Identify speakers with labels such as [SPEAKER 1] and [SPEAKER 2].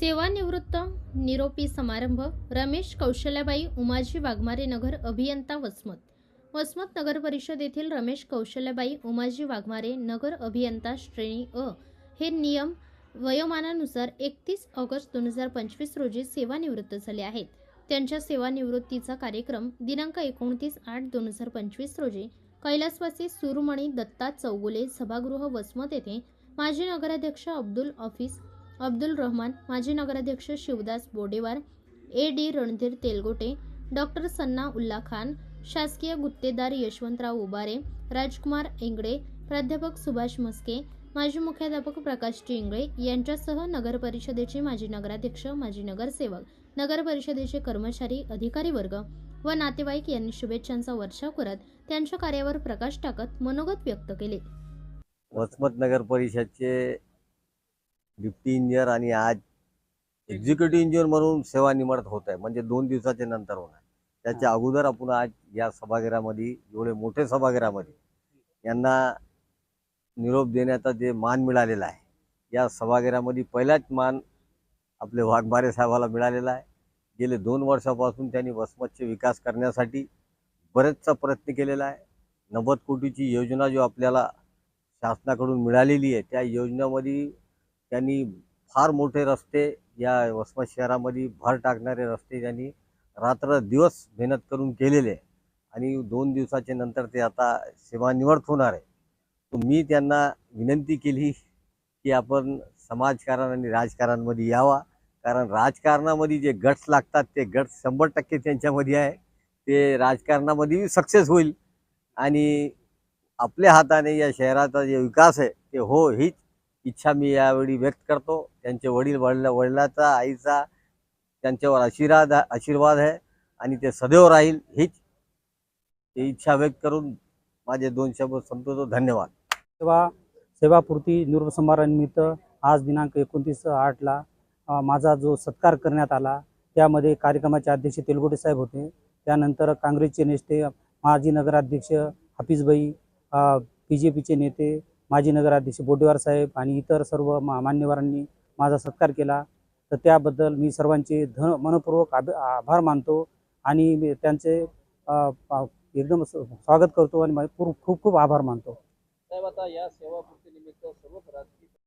[SPEAKER 1] सेवानिवृत्त निरोपी समारंभ रमेश कौशल्याबाई उमाजी वाघमारे नगर अभियंता वसमत. वसमत नगर परिषद येथील रमेश कौशल्याबाई उमाजी वाघमारे नगर अभियंता श्रेणी अ. हे नियम वयोमानानुसार एकतीस ऑगस्ट दोन हजार पंचवीस रोजी सेवानिवृत्त झाले आहेत. त्यांच्या सेवानिवृत्तीचा कार्यक्रम दिनांक एकोणतीस आठ दोन हजार पंचवीस रोजी कैलासवासी सुरमणी दत्ता चौगुले सभागृह वसमत येथे माजी नगराध्यक्ष अब्दुल ऑफिस अब्दुल रहमान माजी नगराध्यक्ष Shivdas Bodewar A D Randhir Telgote doctor Sanna Ulla Khan शासकीय गुत्तेदार यशवंतराव उबारे राजकुमार इंगडे प्राध्यापक सुभाष मस्के माजी मुख्याध्यापक प्रकाश इंगळे यांच्यासह नगर परिषदेचे माजी नगराध्यक्ष माजी नगरसेवक नगर परिषदेचे कर्मचारी अधिकारी वर्ग व नातेवाईक यांनी शुभेच्छांचा वर्षाव करत त्यांच्या कार्यावर प्रकाश टाकत मनोगत व्यक्त केले.
[SPEAKER 2] वसमत नगर परिषदचे डिप्टी इंजिनियर आणि आज एक्झिक्युटिव्ह इंजिनियर म्हणून सेवानिवृत्त होत आहे. म्हणजे दोन दिवसाच्या नंतर होणार. त्याच्या अगोदर आपण आज या सभागृहामध्ये एवढे मोठे सभागृहामध्ये यांना निरोप देण्याचा जे मान मिळालेला आहे या सभागृहामध्ये पहिलाच मान आपले वाघमारे साहेबाला मिळालेला आहे. गेले दोन वर्षापासून त्यांनी वसमतचे विकास करण्यासाठी बरेचसा प्रयत्न केलेला आहे. नव्वद कोटीची योजना जो आपल्याला शासनाकडून मिळालेली आहे त्या योजनेमध्ये त्यांनी फार मोठे रस्ते या वसमत शहरामध्ये भर टाकणारे रस्ते त्यांनी रात्र दिवस मेहनत करून केलेले. आहे आणि दोन दिवसाच्या नंतर ते आता सेवानिवृत्त होणार आहे. मी त्यांना विनंती केली की आपण समाजकारण आणि राजकारणामध्ये यावा. कारण राजकारणामध्ये जे गट्स लागतात ते गट्स शंभर टक्के त्यांच्यामध्ये आहे. ते राजकारणामध्ये सक्सेस होईल. आणि आपल्या हाताने या शहराचा जे विकास आहे ते हो हीच इच्छा मी यावेळी व्यक्त करतो. त्यांचे वडील वडिला वडिलाचा आईचा त्यांच्यावर आशीर्वाद आशीर्वाद आहे आणि ते सदैव राहील हीच ही इच्छा व्यक्त करून माझे दोन शब्द संपवतो. धन्यवाद.
[SPEAKER 3] सेवा सेवापूर्ती निरोप आज दिनांक एकोणतीस आठला माझा जो सत्कार करण्यात आला त्यामध्ये कार्यक्रमाचे अध्यक्ष तेलगोटे साहेब होते. त्यानंतर काँग्रेसचे नेते माजी नगराध्यक्ष हाफिजभाई बी जे पीचे नेते माजी नगराध्यक्ष बोडेवार साहेब आणि इतर सर्व मा मान्यवरांनी माझा सत्कार केला. तर त्याबद्दल मी सर्वांचे धन मनपूर्वक आभ आभार मानतो आणि मी त्यांचे एकदम स्वागत करतो आणि माझे खूप खूप खूप आभार मानतो.
[SPEAKER 4] साहेब आता या सेवापूर्ती निमित्त सर्व